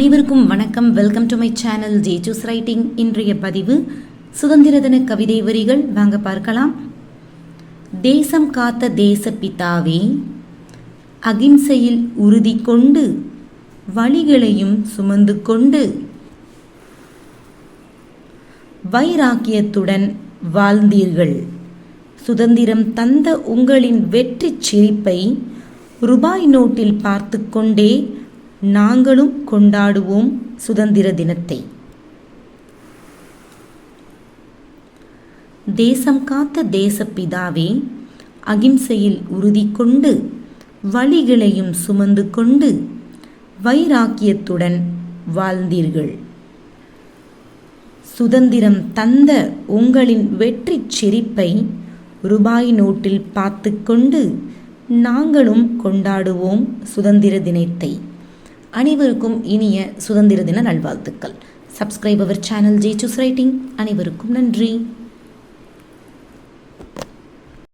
அனைவருக்கும் வணக்கம். Welcome to my channel J juice writing இன்றைய பதிவு சுதந்திர தின கவிதை வரிகள். வாங்க பார்க்கலாம். தேசம் காத்த தேச பிதாவே அகிம்சையில் உறுதி கொண்டு வழிகளையும் சுமந்து கொண்டு வைராக்கியத்துடன் வாழ்ந்தீர்கள். சுதந்திரம் தந்த உங்களின் வெற்றி சிரிப்பை ரூபாய் நோட்டில் பார்த்து கொண்டே நாங்களும் கொண்டாடுவோம் சுதந்திர தினத்தை. தேசம் காத்த தேசப்பிதாவே அகிம்சையில் உறுதி கொண்டு வழிகளையும் சுமந்து கொண்டு வைராக்கியத்துடன் வாழ்ந்தீர்கள். சுதந்திரம் தந்த உங்களின் வெற்றிச் சிரிப்பை ரூபாய் நோட்டில் பார்த்து கொண்டு நாங்களும் கொண்டாடுவோம் சுதந்திர தினத்தை. அனைவருக்கும் இனிய சுதந்திர தின நல்வாழ்த்துக்கள். Subscribe our channel J juice writing அனைவருக்கும் நன்றி.